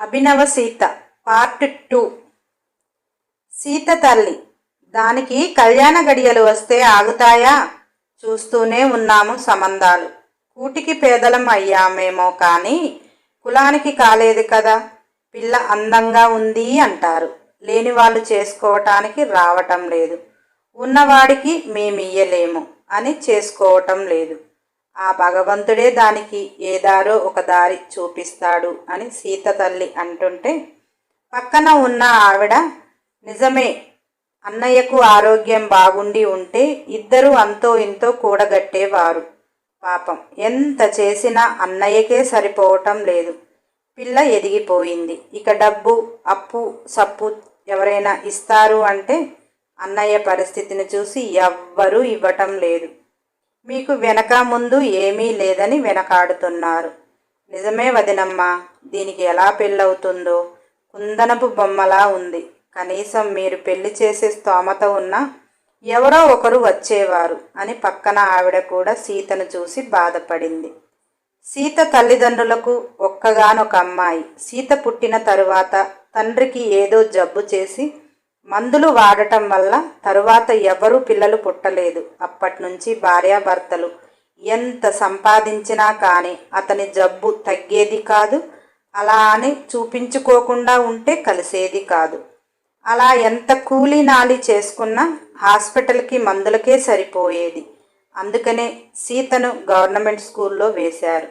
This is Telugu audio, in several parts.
అభినవ సీత పార్ట్ టూ. సీత తల్లి దానికి కళ్యాణ గడియలు వస్తే ఆగుతాయా? చూస్తూనే ఉన్నాము సంబంధాలు. కూటికి పేదలం అయ్యామేమో కానీ కులానికి కాలేదు కదా. పిల్ల అందంగా ఉంది అంటారు. లేని వాళ్ళు చేసుకోవటానికి రావటం లేదు. ఉన్నవాడికి మేమియ్యలేము అని చేసుకోవటం లేదు. ఆ భగవంతుడే దానికి ఏదారో ఒక దారి చూపిస్తాడు అని సీత తల్లి అంటుంటే పక్కన ఉన్న ఆవిడ నిజమే అన్నయ్యకు ఆరోగ్యం బాగుండి ఉంటే ఇద్దరూ అంతో ఇంతో కూడగట్టేవారు. పాపం ఎంత చేసినా అన్నయ్యకే సరిపోవటం లేదు. పిల్ల ఎదిగిపోయింది. ఇక డబ్బు అప్పు సప్పు ఎవరైనా ఇస్తారు అంటే అన్నయ్య పరిస్థితిని చూసి ఎవ్వరూ ఇవ్వటం లేదు. మీకు వెనక ముందు ఏమీ లేదని వెనకాడుతున్నారు. నిజమే వదినమ్మా దీనికి ఎలా పెళ్ళవుతుందో? కుందనపు బొమ్మలా ఉంది. కనీసం మీరు పెళ్ళి చేసే స్తోమత ఉన్నా ఎవరో ఒకరు వచ్చేవారు అని పక్కన ఆవిడ కూడా సీతను చూసి బాధపడింది. సీత తల్లిదండ్రులకు ఒక్కగానొక అమ్మాయి. సీత పుట్టిన తరువాత తండ్రికి ఏదో జబ్బు చేసి మందులు వాడటం వల్ల తరువాత ఎవరూ పిల్లలు పుట్టలేదు. అప్పటి నుంచి భార్యాభర్తలు ఎంత సంపాదించినా కానీ అతని జబ్బు తగ్గేది కాదు. అలా అని చూపించుకోకుండా ఉంటే కలిసేది కాదు. అలా ఎంత కూలీ నాలి చేసుకున్నా హాస్పిటల్కి మందులకే సరిపోయేది. అందుకనే సీతను గవర్నమెంట్ స్కూల్లో వేశారు.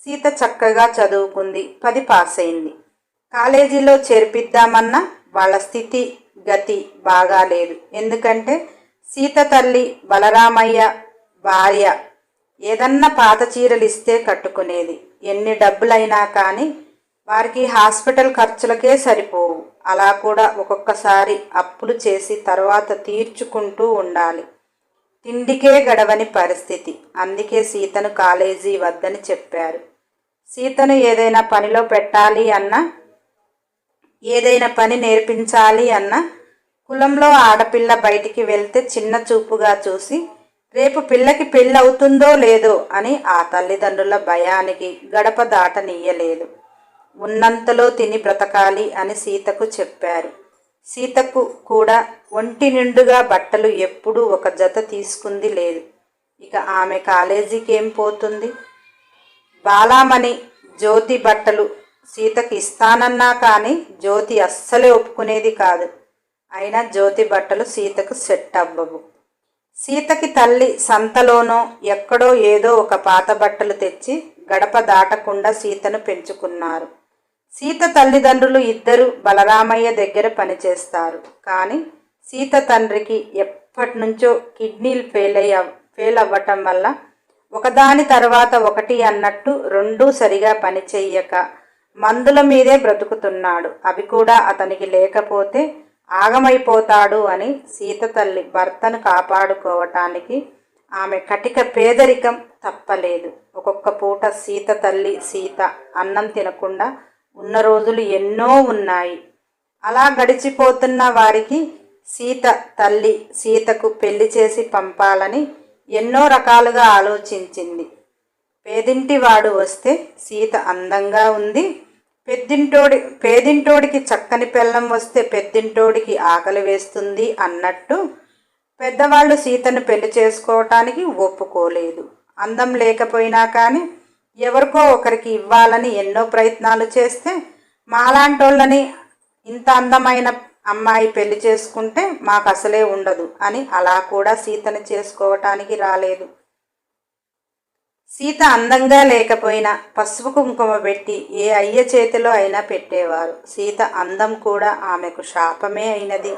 సీత చక్కగా చదువుకుంది పది పాస్ అయింది కాలేజీలో చేర్పిద్దామన్నా వాళ్ళ స్థితి గతి బాగాలేదు ఎందుకంటే సీత తల్లి బలరామయ్య భార్య ఏదన్నా పాత చీరలు ఇస్తే కట్టుకునేది. ఎన్ని డబ్బులైనా కానీ వారికి హాస్పిటల్ ఖర్చులకే సరిపోవు. అలా కూడా ఒక్కొక్కసారి అప్పులు చేసి తర్వాత తీర్చుకుంటూ ఉండాలి. తిండికే గడవని పరిస్థితి. అందుకే సీతను కాలేజీ వద్దని చెప్పారు. సీతను ఏదైనా పనిలో పెట్టాలి అన్నా ఏదైనా పని నేర్పించాలి అన్న కులంలో ఆడపిల్ల బయటికి వెళ్తే చిన్న చూపుగా చూసి రేపు పిల్లకి పెళ్ళి అవుతుందో లేదో అని ఆ తల్లిదండ్రుల భయానికి గడప దాటనీయలేదు. ఉన్నంతలో తిని బ్రతకాలి అని సీతకు చెప్పారు. సీతకు కూడా ఒంటి నిండుగా బట్టలు ఎప్పుడూ ఒక జత తీసుకుంది లేదు. ఇక ఆమె కాలేజీకి ఏం పోతుంది? బాలామణి జ్యోతి బట్టలు సీతకి ఇస్తానన్నా కానీ జ్యోతి అస్సలే ఒప్పుకునేది కాదు. అయినా జ్యోతి బట్టలు సీతకు సెట్ అవ్వవు. సీతకి తల్లి సంతలోనో ఎక్కడో ఏదో ఒక పాత బట్టలు తెచ్చి గడప దాటకుండా సీతను పెంచుకున్నారు. సీత తల్లిదండ్రులు ఇద్దరు బలరామయ్య దగ్గర పనిచేస్తారు. కానీ సీత తండ్రికి ఎప్పటి నుంచో కిడ్నీలు ఫెయిల్ అయ్య ఫెయిల్ అవ్వటం వల్ల ఒకదాని తర్వాత ఒకటి అన్నట్టు రెండూ సరిగా పనిచేయక మందుల మీదే బ్రతుకుతున్నాడు. అవి కూడా అతనికి లేకపోతే ఆగమైపోతాడు అని సీత తల్లి భర్తను కాపాడుకోవటానికి ఆమె కటిక పేదరికం తప్పలేదు. ఒక్కొక్క పూట సీత తల్లి సీత అన్నం తినకుండా ఉన్న రోజులు ఎన్నో ఉన్నాయి. అలా గడిచిపోతున్న వారికి సీత తల్లి సీతకు పెళ్ళి చేసి పంపాలని ఎన్నో రకాలుగా ఆలోచించింది. పేదింటి వాడు వస్తే సీత అందంగా ఉంది. పెద్దింటోడి పేదింటోడికి చక్కని పెళ్ళం వస్తే పెద్దింటోడికి ఆకలి వేస్తుంది అన్నట్టు పెద్దవాళ్ళు సీతను పెళ్ళి చేసుకోవటానికి ఒప్పుకోలేదు. అందం లేకపోయినా కానీ ఎవరికో ఒకరికి ఇవ్వాలని ఎన్నో ప్రయత్నాలు చేస్తే మాలాంటోళ్ళని ఇంత అందమైన అమ్మాయి పెళ్ళి చేసుకుంటే మాకు అసలే ఉండదు అని అలా కూడా సీతను చేసుకోవటానికి రాలేదు. సీత అందంగా లేకపోయినా పసుపు కుంకుమ పెట్టి ఏ అయ్య చేతిలో అయినా పెట్టేవారు. సీత అందం కూడా ఆమెకు శాపమే అయినది.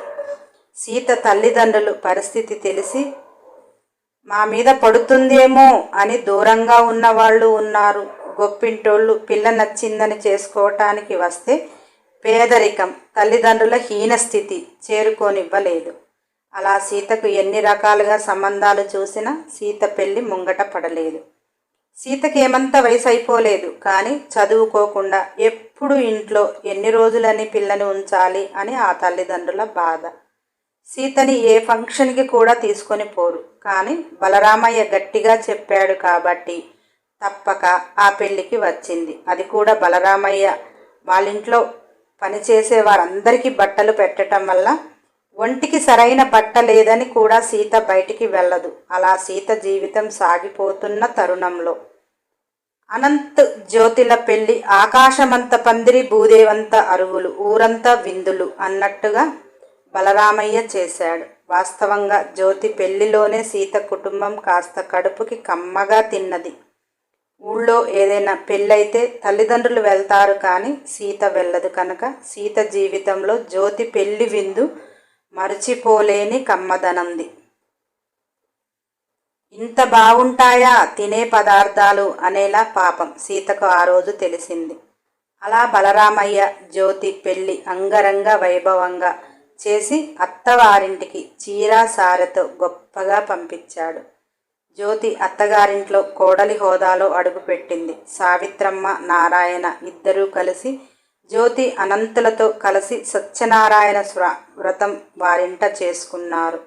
సీత తల్లిదండ్రులు పరిస్థితి తెలిసి మా మీద పడుతుందేమో అని దూరంగా ఉన్నవాళ్ళు ఉన్నారు. గొప్పింటోళ్ళు పిల్ల నచ్చిందని చేసుకోవటానికి వస్తే పేదరికం తల్లిదండ్రుల హీనస్థితి చేరుకోనివ్వలేదు. అలా సీతకు ఎన్ని రకాలుగా సంబంధాలు చూసినా సీత పెళ్ళి ముంగట పడలేదు. సీతకి ఏమంతా వయసు అయిపోలేదు కానీ చదువుకోకుండా ఎప్పుడు ఇంట్లో ఎన్ని రోజులని పిల్లని ఉంచాలి అని ఆ తల్లిదండ్రుల బాధ. సీతని ఏ ఫంక్షన్కి కూడా తీసుకొని పోరు కానీ బలరామయ్య గట్టిగా చెప్పాడు కాబట్టి తప్పక ఆ పెళ్ళికి వచ్చింది. అది కూడా బలరామయ్య వాళ్ళ ఇంట్లో పనిచేసే వారందరికీ బట్టలు పెట్టడం వల్ల ఒంటికి సరైన బట్ట లేదని కూడా సీత బయటికి వెళ్ళదు. అలా సీత జీవితం సాగిపోతున్న తరుణంలో. అనంత్ జ్యోతిల పెళ్ళి ఆకాశమంత పందిరి భూదేవంత అరుగులు ఊరంతా విందులు అన్నట్టుగా బలరామయ్య చేశాడు. వాస్తవంగా జ్యోతి పెళ్ళిలోనే సీత కుటుంబం కాస్త కడుపుకి కమ్మగా తిన్నది. ఊళ్ళో ఏదైనా పెళ్ళైతే తల్లిదండ్రులు వెళ్తారు కానీ సీత వెళ్ళదు కనుక సీత జీవితంలో జ్యోతి పెళ్ళి విందు మరచిపోలేని కమ్మదనంది. ఇంత బాగుంటాయా తినే పదార్థాలు అనేలా పాపం సీతకు ఆ రోజు తెలిసింది. అలా బలరామయ్య జ్యోతి పెళ్ళి అంగరంగ వైభవంగా చేసి అత్తవారింటికి చీరా సారెతో గొప్పగా పంపించాడు. జ్యోతి అత్తగారింట్లో కోడలి హోదాలో అడుగుపెట్టింది. సావిత్రమ్మ నారాయణ ఇద్దరూ కలిసి జ్యోతి అనంతులతో కలిసి సత్యనారాయణ స్వ వ్రతం వారింట చేసుకున్నారు.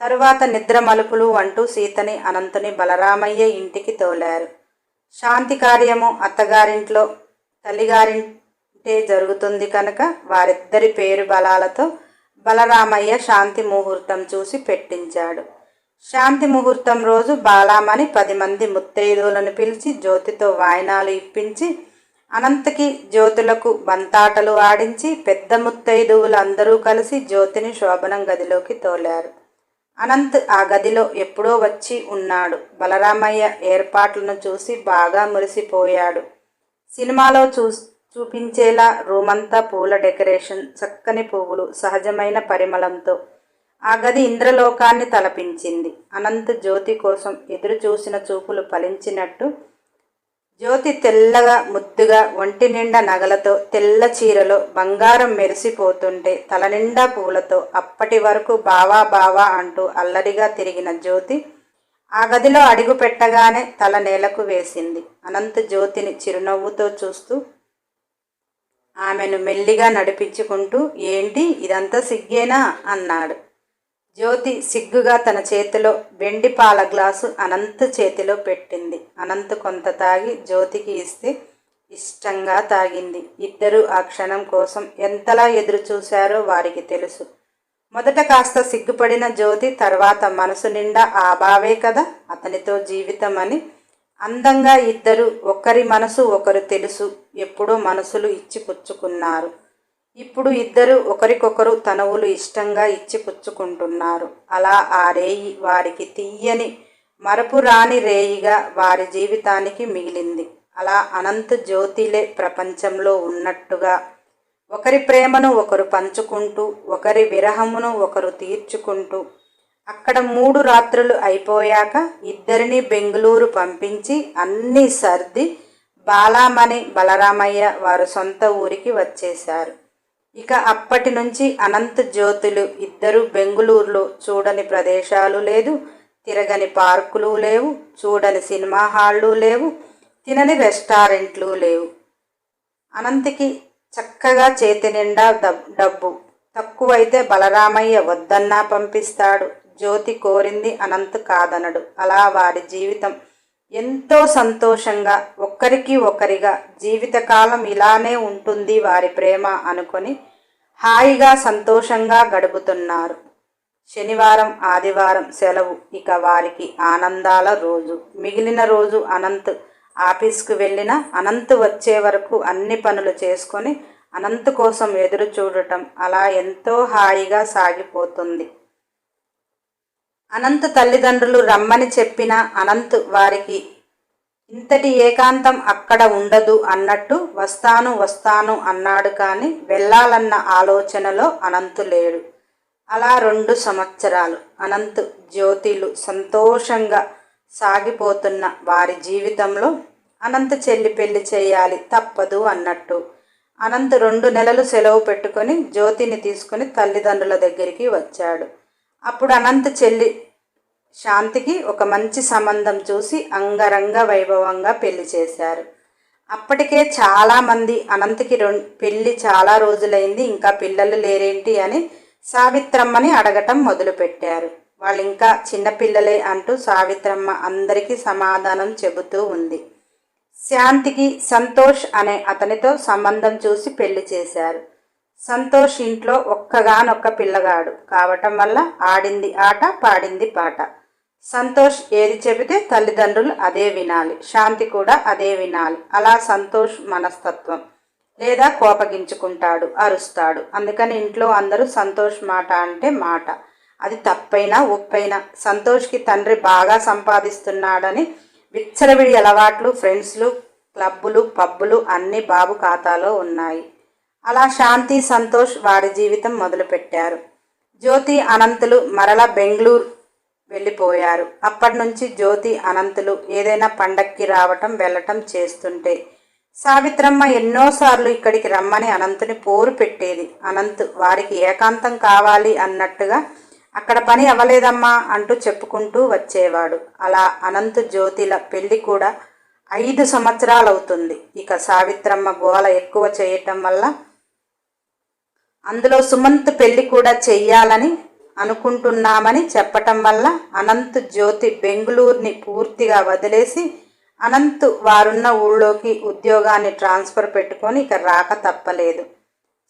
తరువాత నిద్ర మలుపులు అంటూ సీతని అనంతుని బలరామయ్య ఇంటికి తోలారు. శాంతి కార్యము అత్తగారింట్లో తల్లిగారింటే జరుగుతుంది కనుక వారిద్దరి పేరు బలాలతో బలరామయ్య శాంతి ముహూర్తం చూసి పెట్టించాడు. శాంతి ముహూర్తం రోజు బాలామణి పది మంది ముత్తైదువులను పిలిచి జ్యోతితో వాయినాలు ఇప్పించి అనంతకి జ్యోతులకు బంతాటలు ఆడించి పెద్ద ముత్తైదువులు అందరూ కలిసి జ్యోతిని శోభనం గదిలోకి తోలారు. అనంత్ ఆ గదిలో ఎప్పుడో వచ్చి ఉన్నాడు. బలరామయ్య ఏర్పాట్లను చూసి బాగా మురిసిపోయాడు. సినిమాలో చూ చూపించేలా రూమంతా పూల డెకరేషన్ చక్కని పువ్వులు సహజమైన పరిమళంతో ఆ గది ఇంద్రలోకాన్ని తలపించింది. అనంత్ జ్యోతి కోసం ఎదురు చూసిన చూపులు ఫలించినట్టు జ్యోతి తెల్లగా ముద్దుగా ఒంటి నిండా నగలతో తెల్ల చీరలో బంగారం మెరిసిపోతుంటే తల నిండా పూలతో అప్పటి వరకు బావా బావా అంటూ అల్లరిగా తిరిగిన జ్యోతి ఆ గదిలో అడుగు పెట్టగానే తల నేలకు వేసింది. అనంత్ జ్యోతిని చిరునవ్వుతో చూస్తూ ఆమెను మెల్లిగా నడిపించుకుంటూ ఏంటి? ఇదంతా సిగ్గేనా? అన్నాడు. జ్యోతి సిగ్గుగా తన చేతిలో వెండి పాల గ్లాసు అనంత చేతిలో పెట్టింది. అనంత్ కొంత తాగి జ్యోతికి ఇస్తే ఇష్టంగా తాగింది. ఇద్దరు ఆ క్షణం కోసం ఎంతలా ఎదురు చూశారో వారికి తెలుసు. మొదట కాస్త సిగ్గుపడిన జ్యోతి తర్వాత మనసు నిండా ఆ బావే కదా అతనితో జీవితం అని. అందంగా ఇద్దరు ఒకరి మనసు ఒకరు తెలుసు. ఎప్పుడో మనసులు ఇచ్చి పుచ్చుకున్నారు ఇప్పుడు ఇద్దరు ఒకరికొకరు తనవులు ఇష్టంగా ఇచ్చి పుచ్చుకుంటున్నారు. అలా ఆ రేయి వారికి తీయని మరపురాని రేయిగా వారి జీవితానికి మిగిలింది. అలా అనంత జ్యోతిలే ప్రపంచంలో ఉన్నట్టుగా ఒకరి ప్రేమను ఒకరు పంచుకుంటూ ఒకరి విరహమును ఒకరు తీర్చుకుంటూ అక్కడ మూడు రాత్రులు అయిపోయాక ఇద్దరిని బెంగళూరు పంపించి అన్నీ సర్ది బాలామణి బలరామయ్య వారు సొంత ఊరికి వచ్చేశారు. ఇక అప్పటి నుంచి అనంత జ్యోతులు ఇద్దరు బెంగుళూరులో చూడని ప్రదేశాలు లేదు తిరగని పార్కులు లేవు చూడని సినిమా హాళ్ళు లేవు తినని రెస్టారెంట్లు లేవు. అనంతకి చక్కగా చేతి నిండా డబ్బు. తక్కువైతే బలరామయ్య వద్దన్నా పంపిస్తాడు. జ్యోతి కోరింది అనంత్ కాదనడు. అలా వారి జీవితం ఎంతో సంతోషంగా ఒక్కరికి ఒకరిగా జీవితకాలం ఇలానే ఉంటుంది వారి ప్రేమ అనుకొని హాయిగా సంతోషంగా గడుపుతున్నారు. శనివారం ఆదివారం సెలవు. ఇక వారికి ఆనందాల రోజు. మిగిలిన రోజు అనంత్ ఆఫీస్కు వెళ్ళిన అనంత్ వచ్చే వరకు అన్ని పనులు చేసుకొని అనంత్ కోసం ఎదురు చూడటం అలా ఎంతో హాయిగా సాగిపోతుంది. అనంత్ తల్లిదండ్రులు రమ్మని చెప్పిన అనంత్ వారికి ఇంతటి ఏకాంతం అక్కడ ఉండదు అన్నట్టు వస్తాను వస్తాను అన్నాడు కానీ వెళ్ళాలన్న ఆలోచనలో అనంతు లేడు. అలా రెండు సంవత్సరాలు అనంత్ జ్యోతిలు సంతోషంగా సాగిపోతున్న వారి జీవితంలో అనంత్ చెల్లి పెళ్ళి చేయాలి తప్పదు అన్నట్టు అనంత్ రెండు నెలలు సెలవు పెట్టుకొని జ్యోతిని తీసుకుని తల్లిదండ్రుల దగ్గరికి వచ్చాడు. అప్పుడు అనంత చెల్లి శాంతికి ఒక మంచి సంబంధం చూసి అంగరంగ వైభవంగా పెళ్ళి చేశారు. అప్పటికే చాలామంది అనంతకి రెం పెళ్ళి చాలా రోజులైంది ఇంకా పిల్లలు లేరేంటి అని సావిత్రమ్మని అడగటం మొదలుపెట్టారు. వాళ్ళు ఇంకా చిన్నపిల్లలే అంటూ సావిత్రమ్మ అందరికీ సమాధానం చెబుతూ ఉంది. శాంతికి సంతోష్ అనే అతనితో సంబంధం చూసి పెళ్ళి చేశారు. సంతోష్ ఇంట్లో ఒక్కగానొక్క పిల్లగాడు. కావటం వల్ల ఆడింది ఆట పాడింది పాట. సంతోష్ ఏది చెబితే తల్లిదండ్రులు అదే వినాలి. శాంతి కూడా అదే వినాలి. అలా సంతోష్ మనస్తత్వం. లేదా కోపగించుకుంటాడు అరుస్తాడు. అందుకని ఇంట్లో అందరూ సంతోష్ మాట అంటే మాట. అది తప్పైనా ఉప్పైనా సంతోష్కి తండ్రి బాగా సంపాదిస్తున్నాడని విచ్చలవిడి అలవాట్లు ఫ్రెండ్స్లు క్లబ్బులు పబ్బులు అన్నీ బాబు ఖాతాలో ఉన్నాయి. అలా శాంతి సంతోష్ వారి జీవితం మొదలుపెట్టారు. జ్యోతి అనంతులు మరల బెంగళూరు వెళ్ళిపోయారు. అప్పటి నుంచి జ్యోతి అనంతులు ఏదైనా పండక్కి రావటం వెళ్ళటం చేస్తుంటే సావిత్రమ్మ ఎన్నోసార్లు ఇక్కడికి రమ్మని అనంతుని పోరు పెట్టేది. అనంత్ వారికి ఏకాంతం కావాలి అన్నట్టుగా అక్కడ పని అవ్వలేదమ్మా అంటూ చెప్పుకుంటూ వచ్చేవాడు. అలా అనంత్ జ్యోతిల పెళ్ళి కూడా ఐదు సంవత్సరాలు అవుతుంది ఇక సావిత్రమ్మ గోల ఎక్కువ చేయటం వల్ల అందులో సుమంత్ పెళ్ళి కూడా చెయ్యాలని అనుకుంటున్నామని చెప్పటం వల్ల అనంత్ జ్యోతి బెంగళూరుని పూర్తిగా వదిలేసి అనంత్ వారున్న ఊళ్ళోకి ఉద్యోగాన్ని ట్రాన్స్ఫర్ పెట్టుకొని ఇక రాక తప్పలేదు.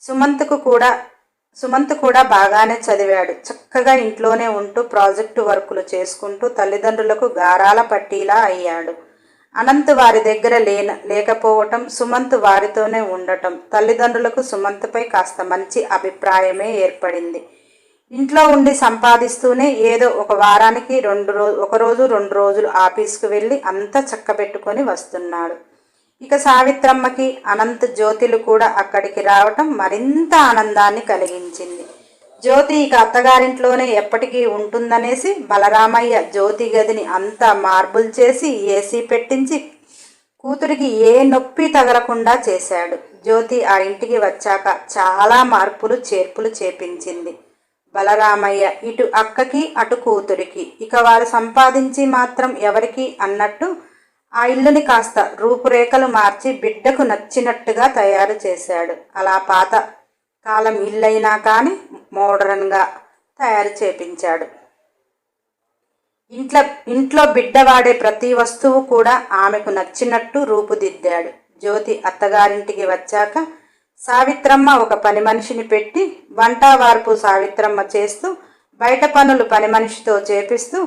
సుమంత్కు కూడా సుమంత్ కూడా బాగానే చదివాడు. చక్కగా ఇంట్లోనే ఉంటూ ప్రాజెక్టు వర్కులు చేసుకుంటూ తల్లిదండ్రులకు గారాల పట్టీలా అయ్యాడు. అనంత్ వారి దగ్గర లేన లేకపోవటం సుమంత్ వారితోనే ఉండటం. తల్లిదండ్రులకు సుమంత్పై కాస్త మంచి అభిప్రాయమే ఏర్పడింది. ఇంట్లో ఉండి సంపాదిస్తూనే ఏదో ఒక వారానికి రెండు రోజు ఒకరోజు రెండు రోజులు ఆఫీస్కి వెళ్ళి అంతా చక్కబెట్టుకొని వస్తున్నాడు. ఇక సావిత్రమ్మకి అనంత్ జ్యోతిలు కూడా అక్కడికి రావటం మరింత ఆనందాన్ని కలిగించింది. జ్యోతి ఇక అత్తగారింట్లోనే ఎప్పటికీ ఉంటుందనేసి బలరామయ్య జ్యోతి గదిని అంతా మార్బుల్ చేసి ఏసీ పెట్టించి కూతురికి ఏ నొప్పి తగలకుండా చేశాడు. జ్యోతి ఆ ఇంటికి వచ్చాక చాలా మార్పులు చేర్పులు చేపించింది. బలరామయ్య ఇటు అక్కకి అటు కూతురికి. ఇక వారు సంపాదించి మాత్రం ఎవరికి అన్నట్టు ఆ ఇల్లుని కాస్త రూపురేఖలు మార్చి బిడ్డకు నచ్చినట్టుగా తయారు చేశాడు. అలా పాత కాలం ఇల్లైనా కానీ మోడర్న్గా తయారు చేపించాడు. ఇంట్లో ఇంట్లో బిడ్డ వాడే ప్రతి వస్తువు కూడా ఆమెకు నచ్చినట్టు రూపుదిద్దాడు. జ్యోతి అత్తగారింటికి వచ్చాక సావిత్రమ్మ ఒక పని మనిషిని పెట్టి వంట వార్పు సావిత్రమ్మ చేస్తూ బయట పనులు పని మనిషితో చేపిస్తూ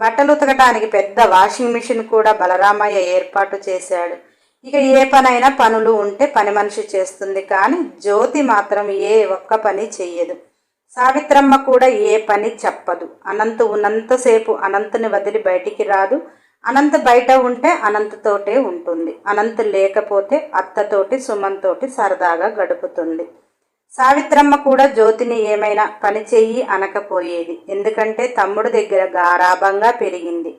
బట్టలు ఉతకటానికి పెద్ద వాషింగ్ మిషన్ కూడా బలరామయ్య ఏర్పాటు చేశాడు. ఇక ఏ పనైనా పనులు ఉంటే పని మనిషి చేస్తుంది కానీ జ్యోతి మాత్రం ఏ ఒక్క పని చెయ్యదు. సావిత్రమ్మ కూడా ఏ పని చెప్పదు. అనంత ఉన్నంతసేపు అనంతని వదిలి బయటికి రాదు. అనంత బయట ఉంటే అనంతతోటే ఉంటుంది. అనంత లేకపోతే అత్తతోటి సుమన్తోటి సరదాగా గడుపుతుంది. సావిత్రమ్మ కూడా జ్యోతిని ఏమైనా పని చెయ్యి అనకపోయేది. ఎందుకంటే తమ్ముడు దగ్గర గారాభంగా పెరిగింది.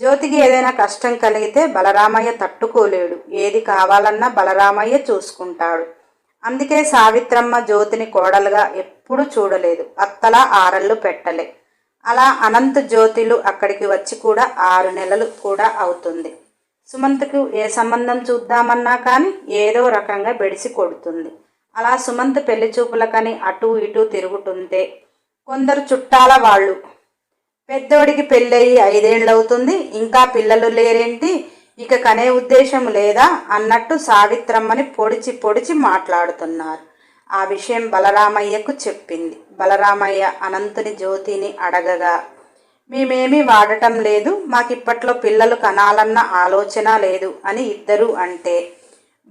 జ్యోతికి ఏదైనా కష్టం కలిగితే బలరామయ్య తట్టుకోలేడు. ఏది కావాలన్నా బలరామయ్య చూసుకుంటాడు. అందుకే సావిత్రమ్మ జ్యోతిని కోడలుగా ఎప్పుడు చూడలేదు. అత్తలా ఆరళ్ళు పెట్టలే. అలా అనంత జ్యోతిలు అక్కడికి వచ్చి కూడా ఆరు నెలలు కూడా అవుతుంది. సుమంత్కు ఏ సంబంధం చూద్దామన్నా కానీ ఏదో రకంగా బెడిసి కొడుతుంది. అలా సుమంత్ పెళ్ళి చూపులకని అటు ఇటు తిరుగుతుంటే కొందరు చుట్టాల వాళ్ళు పెద్దోడికి పెళ్ళయి ఐదేళ్ళవుతుంది ఇంకా పిల్లలు లేరేంటి? ఇక కనే ఉద్దేశం లేదా అన్నట్టు సావిత్రమ్మని పొడిచి పొడిచి మాట్లాడుతున్నారు. ఆ విషయం బలరామయ్యకు చెప్పింది. బలరామయ్య అనంతుని జ్యోతిని అడగగా మేమేమీ వాడటం లేదు. మాకిప్పట్లో పిల్లలు కనాలన్న ఆలోచన లేదు అని ఇద్దరు అంటే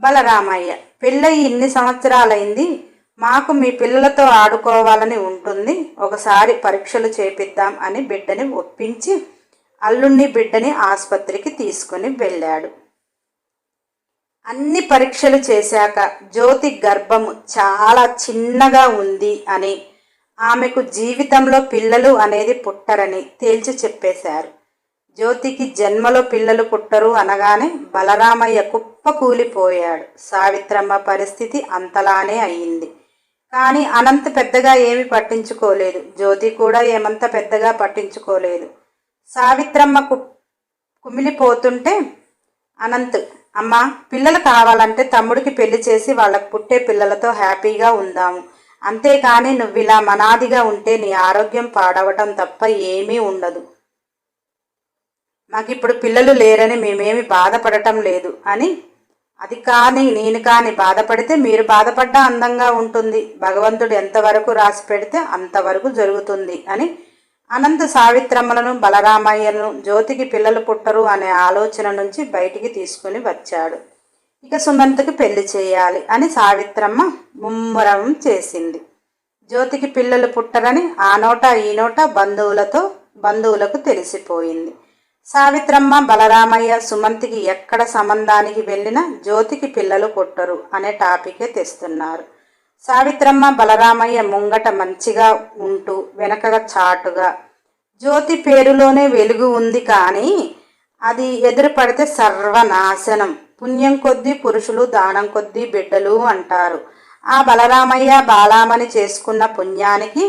బలరామయ్య పెళ్ళయి ఇన్ని సంవత్సరాలైంది. మాకు మీ పిల్లలతో ఆడుకోవాలని ఉంటుంది. ఒకసారి పరీక్షలు చేపిద్దాం అని బిడ్డని ఒప్పించి అల్లుణ్ణి బిడ్డని ఆసుపత్రికి తీసుకుని వెళ్ళాడు. అన్ని పరీక్షలు చేశాక జ్యోతి గర్భము చాలా చిన్నగా ఉంది అని ఆమెకు జీవితంలో పిల్లలు అనేది పుట్టరని తేల్చి చెప్పేశారు. జ్యోతికి జన్మలో పిల్లలు పుట్టరు అనగానే బలరామయ్య కుప్ప కూలిపోయాడు సావిత్రమ్మ పరిస్థితి అంతలానే అయ్యింది కానీ అనంత పెద్దగా ఏమి పట్టించుకోలేదు. జ్యోతి కూడా ఏమంత పెద్దగా పట్టించుకోలేదు. సావిత్రమ్మకు కుమిలిపోతుంటే అనంత్ అమ్మ పిల్లలు కావాలంటే తమ్ముడికి పెళ్ళి చేసి వాళ్ళకు పుట్టే పిల్లలతో హ్యాపీగా ఉందాము. అంతేకాని నువ్వు ఇలా మనాదిగా ఉంటే నీ ఆరోగ్యం పాడవటం తప్ప ఏమీ ఉండదు. మాకిప్పుడు పిల్లలు లేరని మేమేమి బాధపడటం లేదు అని అది కానీ నేను కానీ బాధపడితే మీరు బాధపడ్డా అందంగా ఉంటుంది. భగవంతుడు ఎంతవరకు రాసి పెడితే అంతవరకు జరుగుతుంది అని అనంత సావిత్రమ్మలను బలరామయ్యను జ్యోతికి పిల్లలు పుట్టరు అనే ఆలోచన నుంచి బయటికి తీసుకుని వచ్చాడు. ఇక సుమంత్కి పెళ్ళి చేయాలి అని సావిత్రమ్మ ముమ్మరం చేసింది. జ్యోతికి పిల్లలు పుట్టరని ఆ నోట ఈ నోట బంధువులతో బంధువులకు తెలిసిపోయింది. సావిత్రమ్మ బలరామయ్య సుమంతికి ఎక్కడ సంబంధానికి వెళ్ళినా జ్యోతికి పిల్లలు పుట్టరు అనే టాపికే తెస్తున్నారు. సావిత్రమ్మ బలరామయ్య ముంగట మంచిగా ఉంటూ వెనకగా చాటుగా. జ్యోతి పేరులోనే వెలుగు ఉంది కానీ అది ఎదురు పడితే సర్వనాశనం. పుణ్యం కొద్దీ పురుషులు దానం కొద్దీ బిడ్డలు అంటారు. ఆ బలరామయ్య బాలామని చేసుకున్న పుణ్యానికి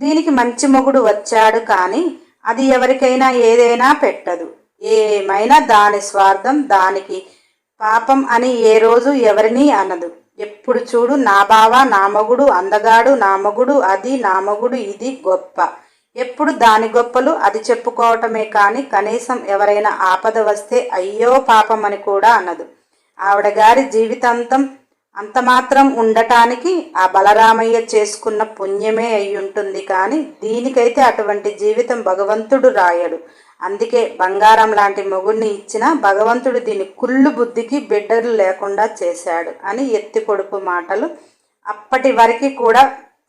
దీనికి మంచి మొగుడు వచ్చాడు కానీ అది ఎవరికైనా ఏదైనా పెట్టదు. ఏమైనా దాని స్వార్థం దానికి పాపం అని ఏ రోజు ఎవరినీ అనదు. ఎప్పుడు చూడు నా బావ నా మగుడు అందగాడు నా మగుడు అది నా మగుడు ఇది గొప్ప. ఎప్పుడు దాని గొప్పలు అది చెప్పుకోవటమే కానీ కనీసం ఎవరైనా ఆపద వస్తే అయ్యో పాపం అని కూడా అనదు. ఆవిడ గారి జీవితాంతం అంత మాత్రం ఉండటానికి ఆ బలరామయ్య చేసుకున్న పుణ్యమే అయి ఉంటుంది కానీ దీనికైతే అటువంటి జీవితం భగవంతుడు రాయడు. అందుకే బంగారం లాంటి మొగుడిని ఇచ్చిన భగవంతుడు దీని కుళ్ళు బుద్ధికి బిడ్డలు లేకుండా చేశాడు అని ఎత్తి పొడుపు మాటలు అప్పటి వరకు కూడా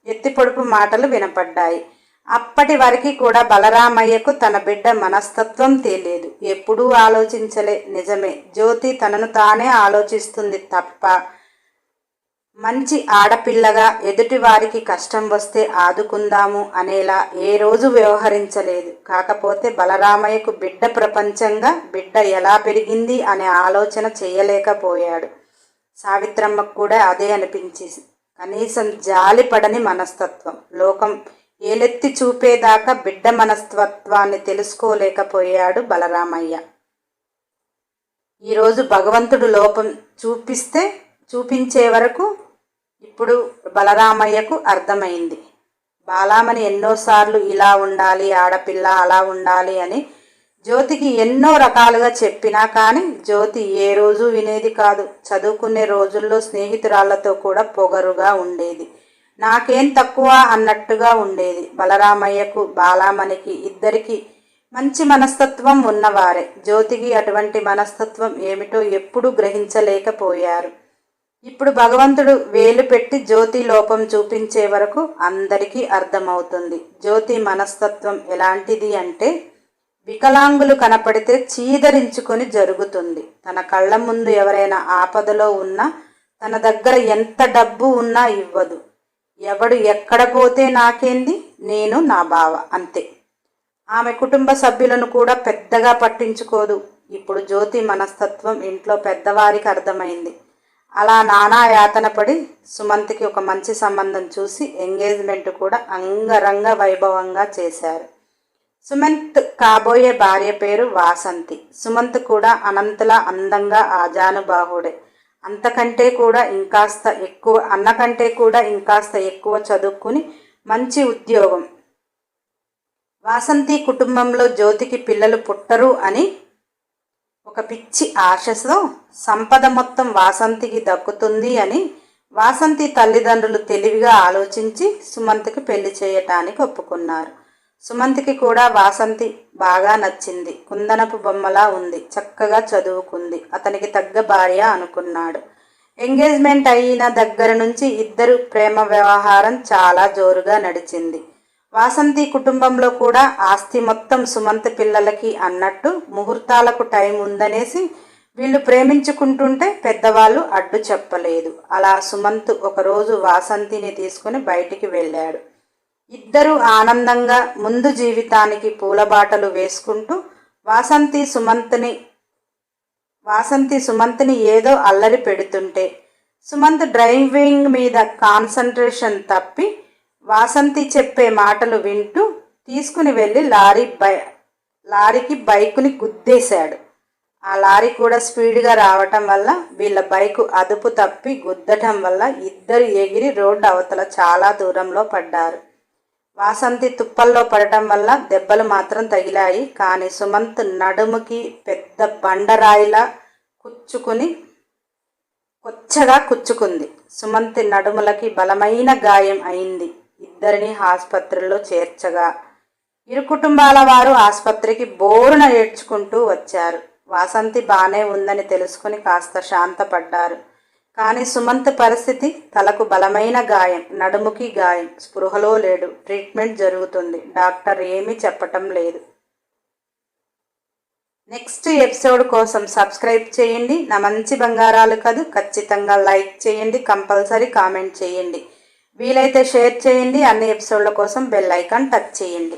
ఎత్తి పొడుపు మాటలు వినపడ్డాయి. అప్పటి వరకు కూడా బలరామయ్యకు తన బిడ్డ మనస్తత్వం తెలియదు. ఎప్పుడూ ఆలోచించలే. నిజమే. జ్యోతి తనను తానే ఆలోచిస్తుంది తప్ప మంచి ఆడపిల్లగా ఎదుటి వారికి కష్టం వస్తే ఆదుకుందాము అనేలా ఏ రోజు వ్యవహరించలేదు. కాకపోతే బలరామయ్యకు బిడ్డ ప్రపంచంగా బిడ్డ ఎలా పెరిగింది అనే ఆలోచన చేయలేకపోయాడు. సావిత్రమ్మకు కూడా అదే అనిపించేసి కనీసం జాలిపడని మనస్తత్వం లోకం ఏలెత్తి చూపేదాకా బిడ్డ మనస్తత్వాన్ని తెలుసుకోలేకపోయాడు బలరామయ్య. ఈరోజు భగవంతుడు లోపం చూపిస్తే చూపించే వరకు ఇప్పుడు బలరామయ్యకు అర్థమైంది. బాలామణి ఎన్నోసార్లు ఇలా ఉండాలి ఆడపిల్ల అలా ఉండాలి అని జ్యోతికి ఎన్నో రకాలుగా చెప్పినా కానీ జ్యోతి ఏ రోజు వినేది కాదు. చదువుకునే రోజుల్లో స్నేహితురాళ్ళతో కూడా పొగరుగా ఉండేది. నాకేం తక్కువ అన్నట్టుగా ఉండేది. బలరామయ్యకు బాలామణికి ఇద్దరికి మంచి మనస్తత్వం ఉన్నవారే. జ్యోతికి అటువంటి మనస్తత్వం ఏమిటో ఎప్పుడూ గ్రహించలేకపోయారు. ఇప్పుడు భగవంతుడు వేలు పెట్టి జ్యోతి లోపం చూపించే వరకు అందరికీ అర్థమవుతుంది. జ్యోతి మనస్తత్వం ఎలాంటిది అంటే వికలాంగులు కనపడితే చీదరించుకొని జరుగుతుంది. తన కళ్ళ ముందు ఎవరైనా ఆపదలో ఉన్నా తన దగ్గర ఎంత డబ్బు ఉన్నా ఇవ్వదు. ఎవడు ఎక్కడ పోతే నాకేంది? నేను నా బావ అంతే. ఆమె కుటుంబ సభ్యులను కూడా పెద్దగా పట్టించుకోదు. ఇప్పుడు జ్యోతి మనస్తత్వం ఇంట్లో పెద్దవారికి అర్థమైంది. అలా నానా యాతన పడి సుమంత్కి ఒక మంచి సంబంధం చూసి ఎంగేజ్మెంట్ కూడా అంగరంగ వైభవంగా చేశారు. సుమంత్ కాబోయే భార్య పేరు వాసంతి. సుమంత్ కూడా అనంతలా అందంగా ఆజానుబాహుడే. అంతకంటే కూడా ఇంకాస్త ఎక్కువ అన్నకంటే కూడా ఇంకాస్త ఎక్కువ చదువుకుని మంచి ఉద్యోగం. వాసంతి కుటుంబంలో జ్యోతికి పిల్లలు పుట్టరు అని ఒక పిచ్చి ఆశతో సంపద మొత్తం వాసంతికి దక్కుతుంది అని వాసంతి తల్లిదండ్రులు తెలివిగా ఆలోచించి సుమంత్కి పెళ్ళి చేయటానికి ఒప్పుకున్నారు. సుమంత్కి కూడా వాసంతి బాగా నచ్చింది. కుందనపు బొమ్మలా ఉంది. చక్కగా చదువుకుంది. అతనికి తగ్గ భార్య అనుకున్నాడు. ఎంగేజ్మెంట్ అయిన దగ్గర నుంచి ఇద్దరు ప్రేమ వ్యవహారం చాలా జోరుగా నడిచింది. వాసంతి కుటుంబంలో కూడా ఆస్తి మొత్తం సుమంత్ పిల్లలకి అన్నట్టు ముహూర్తాలకు టైం ఉందనేసి వీళ్ళు ప్రేమించుకుంటుంటే పెద్దవాళ్ళు అడ్డు చెప్పలేదు. అలా సుమంత్ ఒకరోజు వాసంతిని తీసుకుని బయటికి వెళ్ళాడు. ఇద్దరు ఆనందంగా ముందు జీవితానికి పూలబాటలు వేసుకుంటూ వాసంతి సుమంత్ని వాసంతి సుమంత్ని ఏదో అల్లరి పెడుతుంటే సుమంత్ డ్రైవింగ్ మీద కాన్సన్ట్రేషన్ తప్పి వాసంతి చెప్పే మాటలు వింటూ తీసుకుని వెళ్ళి లారీ బై లారీకి బైకుని గుద్దేశాడు. ఆ లారీ కూడా స్పీడ్గా రావటం వల్ల వీళ్ళ బైకు అదుపు తప్పి గుద్దటం వల్ల ఇద్దరు ఎగిరి రోడ్డు అవతల చాలా దూరంలో పడ్డారు. వాసంతి తుప్పల్లో పడటం వల్ల దెబ్బలు మాత్రం తగిలాయి కానీ సుమంత్ నడుముకి పెద్ద బండరాయిలా కుచ్చుకుని కొచ్చగా కుచ్చుకుంది. సుమంతి నడుములకి బలమైన గాయం అయింది. ఇద్దరిని ఆసుపత్రిలో చేర్చగా ఇరు కుటుంబాల వారు ఆసుపత్రికి బోరున ఏడ్చుకుంటూ వచ్చారు. వాసంతి బానే ఉందని తెలుసుకుని కాస్త శాంతపడ్డారు. కానీ సుమంత్ పరిస్థితి తలకు బలమైన గాయం నడుముకి గాయం స్పృహలో లేడు. ట్రీట్మెంట్ జరుగుతుంది. డాక్టర్ ఏమీ చెప్పటం లేదు. నెక్స్ట్ ఎపిసోడ్ కోసం సబ్స్క్రైబ్ చేయండి. నా మంచి బంగారాలు కదూ. ఖచ్చితంగా లైక్ చేయండి. కంపల్సరీ కామెంట్ చేయండి. వీలైతే షేర్ చేయండి. అన్ని ఎపిసోడ్ల కోసం బెల్ ఐకాన్ టచ్ చేయండి.